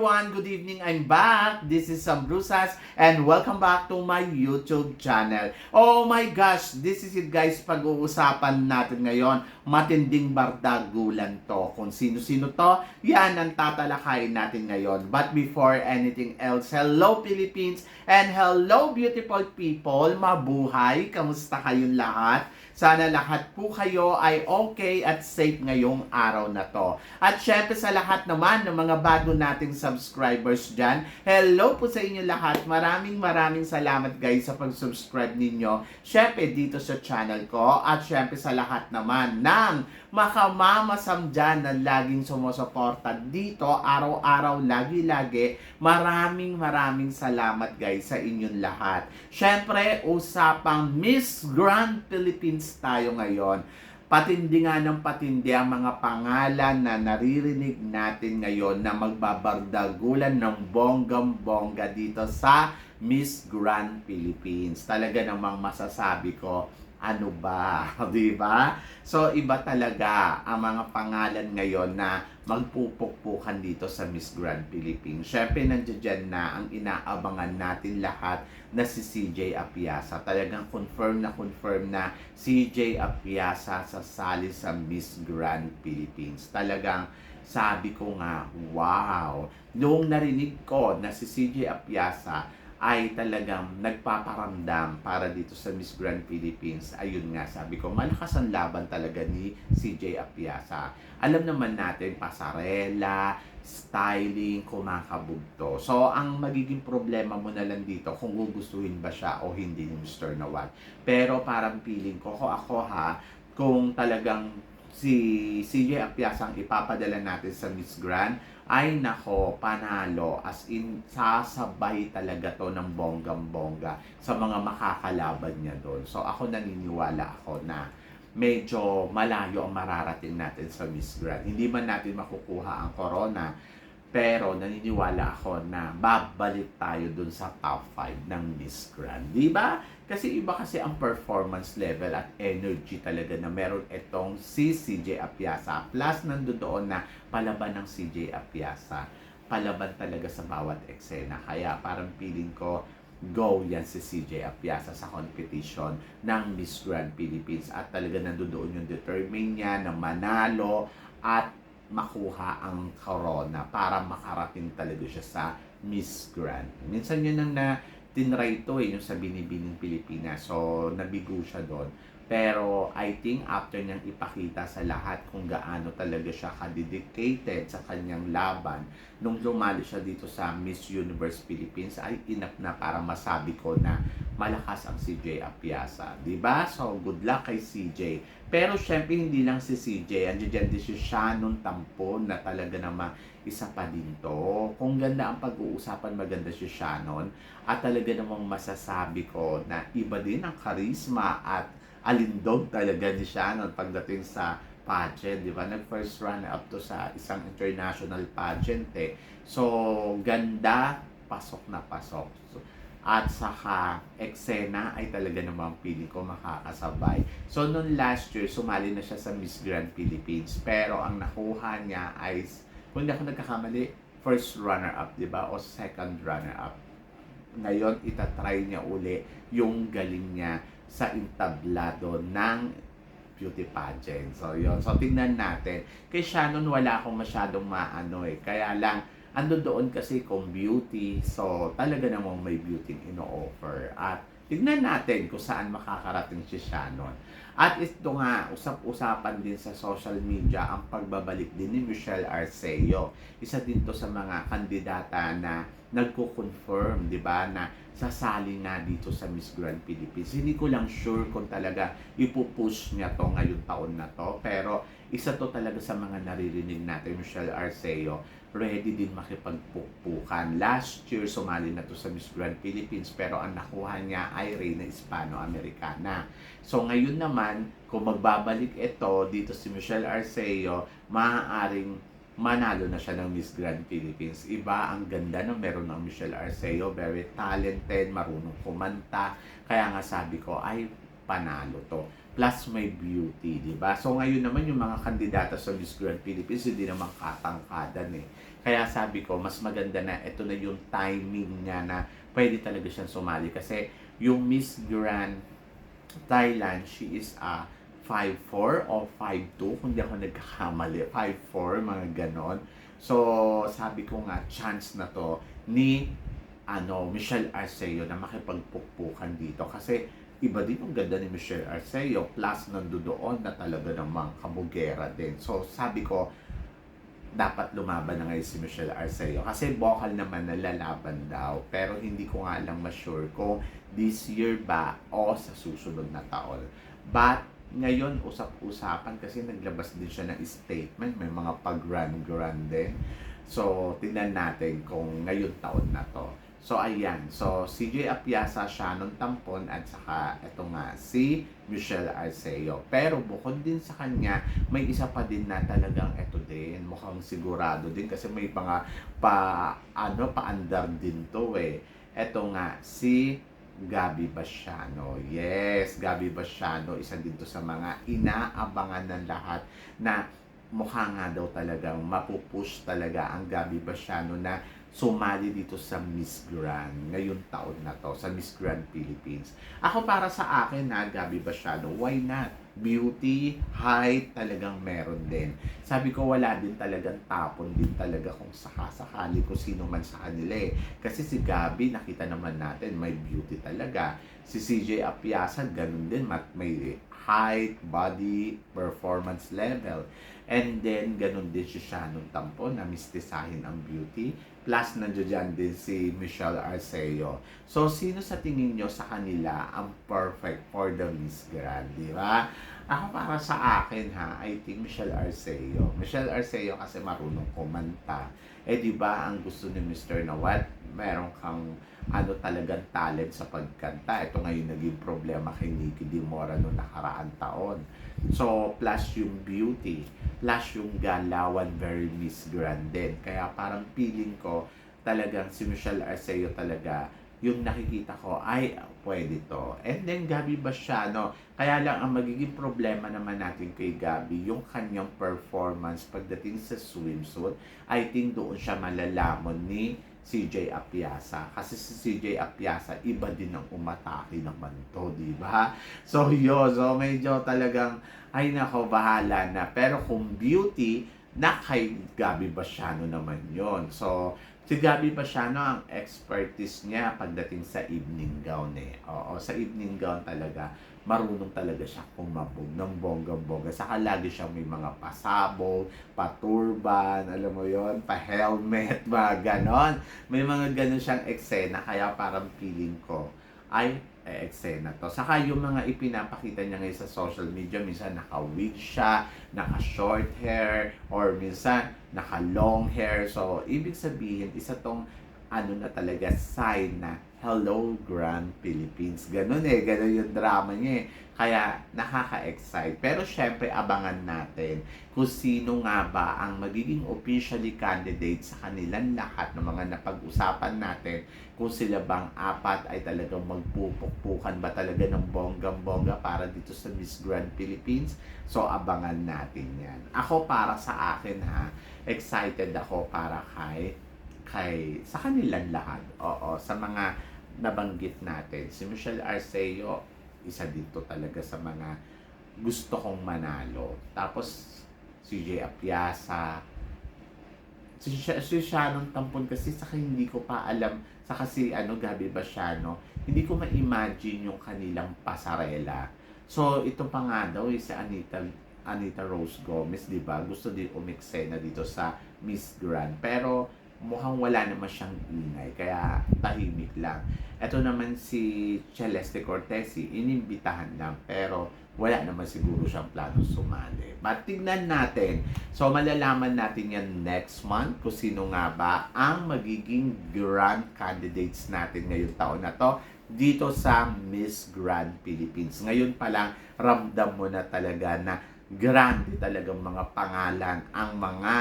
Everyone! Good evening! I'm back! This is Sam Brusas and welcome back to my YouTube channel. Oh my gosh! This is it guys, pag-uusapan natin ngayon. Matinding bardagulan to. Kung sino-sino to, yan ang tatalakayin natin ngayon. But before anything else, hello Philippines and hello beautiful people! Mabuhay! Kamusta kayong lahat? Sana lahat po kayo ay okay at safe ngayong araw na to. At syempre sa lahat naman ng mga bago nating subscribers dyan, hello po sa inyo lahat. Maraming maraming salamat guys sa pag-subscribe ninyo. Syempre dito sa channel ko at syempre sa lahat naman ng makamamasam dyan na laging sumusuporta dito araw-araw, lagi-lagi. Maraming maraming salamat guys sa inyong lahat. Syempre, usapang Miss Grand Philippines tayo ngayon. Patindi nga ng patindi ang mga pangalan na naririnig natin ngayon na magbabardagulan ng bonggam-bongga dito sa Miss Grand Philippines. Talaga namang masasabi ko, ano ba? Di ba? So, iba talaga ang mga pangalan ngayon na magpupukpukan dito sa Miss Grand Philippines. Siyempre, nandiyan na ang inaabangan natin lahat na si CJ Apiasa. Talagang confirm na confirm na CJ Apiasa sasali sa Miss Grand Philippines. Talagang sabi ko nga, wow! Noong narinig ko na si CJ Apiasa ay talagang nagpaparamdam para dito sa Miss Grand Philippines. Ayun nga, sabi ko, malakas ang laban talaga ni CJ Apiasa. Alam naman natin, pasarela, styling, kumakabugto. So, ang magiging problema mo na lang dito kung gugustuhin ba siya o hindi ni Mr. Nawal. Pero parang feeling ko, ko ako ha, kung talagang si CJ Apiasa ang ipapadala natin sa Miss Grand, ay nako, panalo. As in, sasabay talaga to ng bonggam-bongga sa mga makakalaban niya doon. So ako naniniwala ako na medyo malayo ang mararating natin sa Miss Grand. Hindi man natin makukuha ang corona, pero naniniwala ako na babalik tayo dun sa top 5 ng Miss Grand. Di ba? Kasi iba kasi ang performance level at energy talaga na meron itong si CJ Apiasa. Plus nandoon na palaban ng CJ Apiasa. Palaban talaga sa bawat eksena. Kaya parang feeling ko go yan si CJ Apiasa sa competition ng Miss Grand Philippines at talaga nandoon yung determine niya na manalo at makuha ang corona para makarating talaga siya sa Miss Grand. Minsan yun ang na tinry to eh, yung sa Binibining Pilipinas. So, nabigo siya doon. Pero, I think after niyang ipakita sa lahat kung gaano talaga siya kadedicated sa kanyang laban, nung lumali siya dito sa Miss Universe Philippines, ay inap na para masabi ko na malakas ang CJ Apiasa. ba diba? So, good luck kay CJ. Pero, syempre, hindi lang si CJ. Andiyan din si Shannon Tampon na talaga naman isa pa din to. Kung ganda ang pag-uusapan, maganda si Shannon. At talaga namang masasabi ko na iba din ang karisma at alindog talaga ni Shannon pagdating sa pageant, di ba? Nag-first run up to sa isang international pageant eh. So, ganda, pasok na pasok. So, at saka eksena ay talaga namang pili ko makakasabay. So, noon last year, sumali na siya sa Miss Grand Philippines. Pero ang nakuha niya ay kung hindi ako nagkakamali, first runner-up, di ba? O second runner-up. Ngayon, itatry niya uli yung galing niya sa entablado ng beauty pageant. So, yun. So, tingnan natin. Kay Shannon, wala akong masyadong maano eh. Kaya lang, ando doon kasi kung beauty. So, talaga namang may beauty ino-offer. At tignan natin kung saan makakarating si Shannon. At ito nga, usap-usapan din sa social media ang pagbabalik din ni Michelle Arceo. Isa din to sa mga kandidata na nagko-confirm, di ba, na sasali nga dito sa Miss Grand Philippines. Hindi ko lang sure kung talaga ipupush niya to ngayong taon na to. Pero isa to talaga sa mga naririnig natin, Michelle Arceo, ready din makipagpukpukan. Last year, sumali na to sa Miss Grand Philippines, pero ang nakuha niya ay Reina Hispano-Americana. So ngayon naman, kung magbabalik ito dito si Michelle Arceo, maaaring manalo na siya ng Miss Grand Philippines. Iba ang ganda no meron ng Michelle Arceo, very talented, marunong kumanta. Kaya nga sabi ko ay panalo to. plus may beauty, di ba? So ngayon naman yung mga kandidata sa Miss Grand Philippines hindi naman katangkadan eh. Kaya sabi ko, mas maganda na ito na yung timing niya na pwede talaga siyang sumali kasi yung Miss Grand Thailand, she is a 5'4 o 5'2 kung di ako nagkakamali. 5'4, mga ganon. So, sabi ko nga, chance na to ni ano, Michelle Arceo na makipagpukpukan dito. Kasi iba din yung ganda ni Michelle Arceo plus nandoon na talaga namang kabugera din. So, sabi ko, dapat lumaban na ngayon si Michelle Arceo. Kasi vocal naman na lalaban daw. Pero hindi ko nga lang ma-sure kung this year ba o sa susunod na taon. But, ngayon, usap-usapan kasi naglabas din siya ng statement. May mga pag-run-run din. So, tingnan natin kung ngayon taon na to. So, ayan. So, CJ Apiasa, Shannon Tampon, at saka ito nga, si Michelle Arceo. Pero bukod din sa kanya, may isa pa din na talagang ito din. Mukhang sigurado din kasi may mga pa, ano, paandar din to eh. Ito nga, si Gabi Basiano. Yes, Gabi Basiano, isa dito sa mga inaabangan ng lahat na mukha nga daw talagang mapupush talaga ang Gabi Basiano na sumali dito sa Miss Grand ngayong taon na to, sa Miss Grand Philippines. Ako para sa akin na Gabi Basiano, why not? Beauty, height, talagang meron din. Sabi ko wala din talagang tapon din talaga kung sakasakali ko sino man sa kanila eh. Kasi si Gabi, nakita naman natin, may beauty talaga. Si CJ Apiasa, ganun din, may height, body, performance level. And then, ganun din si Shannon Tampo na mistisahin ang beauty. Plus, nandiyo dyan din si Michelle Arceo. So, sino sa tingin nyo sa kanila ang perfect for the Miss Grand, di ba? Ako para sa akin ha, I think Michelle Arceo. Michelle Arceo kasi marunong kumanta. Eh di ba ang gusto ni Mr. na what? Meron kang ano talagang talent sa pagkanta. Ito ngayon naging problema kay Nicky Di Mora noong nakaraan taon. So, plus yung beauty, plus yung galawan, very Miss Grand din. Kaya parang feeling ko, talagang si Michelle Arceo talaga, yung nakikita ko, ay, pwede to. And then, Gabi Basiano, kaya lang ang magiging problema naman natin kay Gabi, yung kanyang performance pagdating sa swimsuit, I think doon siya malalamon ni CJ Apiasa. Kasi si CJ Apiasa, iba din ang umatake naman to, di ba? So, yun. So, medyo talagang, ay nako, bahala na. Pero kung beauty, na kay Gabi Basiano naman yon So, si Gabi Basiano, ang expertise niya pagdating sa evening gown eh. Oo, sa evening gown talaga, marunong talaga siya kumabog ng bonggang-bongga. Saka lagi siya may mga pasabog, paturban, alam mo yon pa-helmet, mga ganon. May mga ganon siyang eksena, kaya parang feeling ko, ay, eh, eksena to. Saka yung mga ipinapakita niya ngayon sa social media, minsan naka-wig siya, naka-short hair, or minsan naka-long hair. So, ibig sabihin, isa tong ano na talaga, sign na Hello Grand Philippines. Ganun eh, ganun yung drama niya eh. Kaya nakaka-excite. Pero syempre, abangan natin kung sino nga ba ang magiging officially candidate sa kanilang lahat ng mga napag-usapan natin. Kung sila bang apat ay talagang magpupukpukan ba talaga ng bonggang-bongga para dito sa Miss Grand Philippines. So, abangan natin yan. Ako para sa akin ha, excited ako para kay kay sa kanilang lahat. Oo, sa mga nabanggit natin. Si Michelle Arceo, isa dito talaga sa mga gusto kong manalo. Tapos, si Jay Apiasa, si, si Shannon Tampon kasi sa hindi ko pa alam, sa kasi ano, Gabi Basiano, hindi ko ma-imagine yung kanilang pasarela. So, ito pa nga daw, eh, si Anita Anita Rose Gomez, di ba? Gusto din umiksena dito sa Miss Grand. Pero, mukhang wala naman siyang ingay, kaya tahimik lang. Ito naman si Celeste Cortesi, inimbitahan lang, pero wala naman siguro siyang plano sumali. But tignan natin. So, malalaman natin yan next month kung sino nga ba ang magiging grand candidates natin ngayong taon na to dito sa Miss Grand Philippines. Ngayon pa lang, ramdam mo na talaga na grande talagang mga pangalan ang mga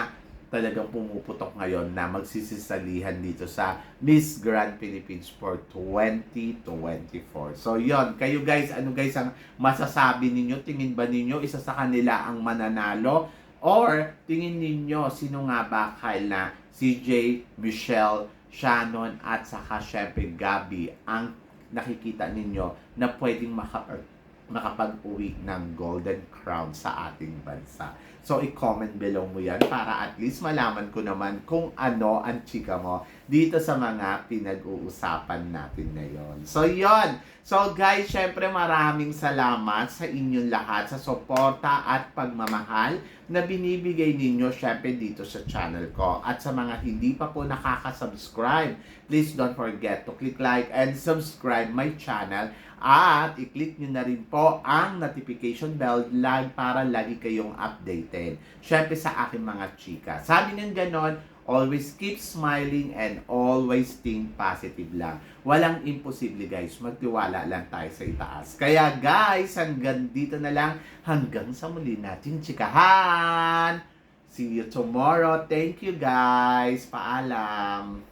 talagang pumuputok ngayon na magsisisalihan dito sa Miss Grand Philippines for 2024. So yon kayo guys, ano guys ang masasabi ninyo? Tingin ba ninyo isa sa kanila ang mananalo? Or tingin ninyo sino nga ba na CJ, Michelle, Shannon at saka syempre Gabi ang nakikita ninyo na pwedeng makapag makapag-uwi ng Golden Crown sa ating bansa. So, i-comment below mo yan para at least malaman ko naman kung ano ang chika mo dito sa mga pinag-uusapan natin ngayon. So, yon So, guys, syempre maraming salamat sa inyong lahat sa suporta at pagmamahal na binibigay ninyo syempre dito sa channel ko. At sa mga hindi pa po nakaka-subscribe, please don't forget to click like and subscribe my channel at i-click nyo na rin po ang notification bell lag para lagi kayong updated. Syempre sa aking mga chika. Sabi ng ganon, Always keep smiling and always think positive lang. Walang imposible guys. Magtiwala lang tayo sa itaas. Kaya guys, hanggang dito na lang. Hanggang sa muli natin chikahan. See you tomorrow. Thank you guys. Paalam.